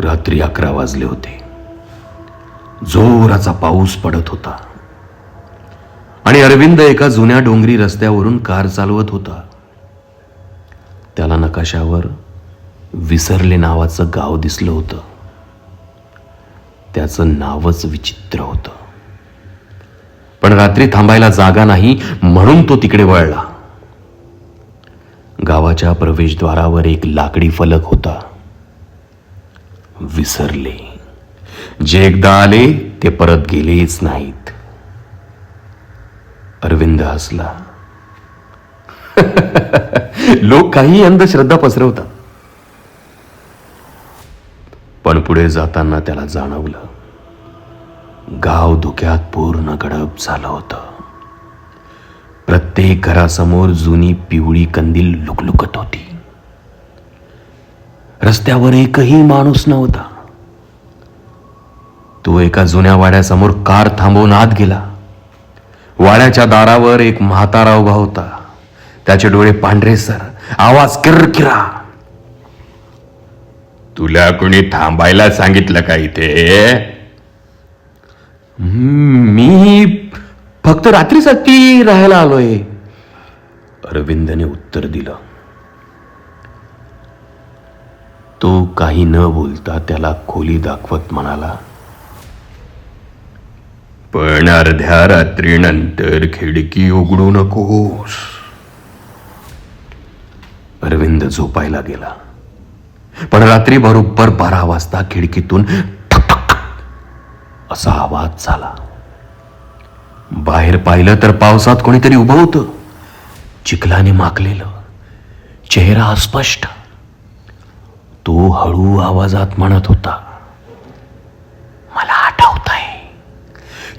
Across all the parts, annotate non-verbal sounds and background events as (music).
रात्री अकरा वाजले होते. जोराचा पाऊस पडत होता. आणि अरविंद एका जुन्या डोंगरी रस्त्यावरून कार चालवत होता. त्याला नकाशावर विसरले नावाचं गाव दिसलं होतं. त्याचं नावच विचित्र होतं. पण रात्री थांबायला जागा नाही म्हणून तो तिकडे वळला. गावाच्या प्रवेशद्वारावर एक लाकडी फलक होता. विसरले. जे एकदा आले ते परत गेलेच नाहीत. अरविंद हसला. (laughs) लोक काही अंधश्रद्धा पसरवतात. पण पुढे जाताना त्याला जाणवलं. गाव धुक्यात पूर्ण गडप झालं होतं. प्रत्येक घरासमोर जुनी पिवळी कंदील लुकलुकत होती. रस्त्यावर एकही माणूस नव्हता. तो एका जुन्या वाड्यासमोर कार थांबवून आत गेला. वाड्याच्या दारावर एक म्हातारा उभा होता. त्याचे डोळे पांढरे सर. आवाज किरकिरा. तुला कोणी थांबायला सांगितलं का इथे? मी फक्त रात्रीसाठी राहायला आलोय. अरविंदने उत्तर दिलं. तो काही न बोलता त्याला खोली दाखवत म्हणाला पण अर्ध्या रात्रीनंतर खिडकी उघडू नकोस. अरविंद झोपायला गेला. पण रात्री बरोबर बारा वाजता खिडकीतून असा आवाज झाला. बाहेर पाहिलं तर पावसात कोणीतरी उभं होतं. चिखलाने माकलेलं. चेहरा अस्पष्ट. तो हळू आवाजात म्हणत होता मला आठवत आहे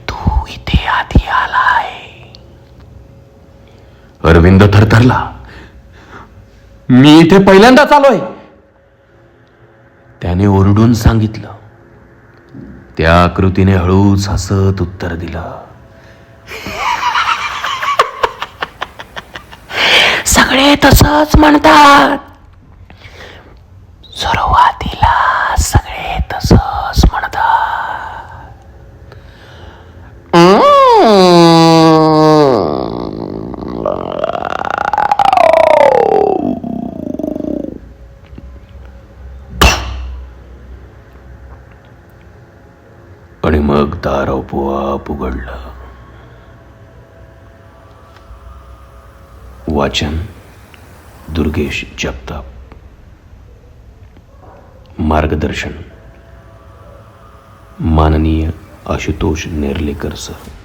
तू इथे आधी आलाय. अरविंद थरथरला मी इथे पहिल्यांदाच आलोय. त्याने ओरडून सांगितलं. त्या आकृतीने हळूच हसत उत्तर दिलं. सगळे तसंच म्हणतात. सुरुवातीला सगळे तसंच म्हणतात. आणि मग दार आपोआप उघडलं. वाचन दुर्गेश जगताप. मार्गदर्शन. माननीय आशुतोष नेर्लेकर सर.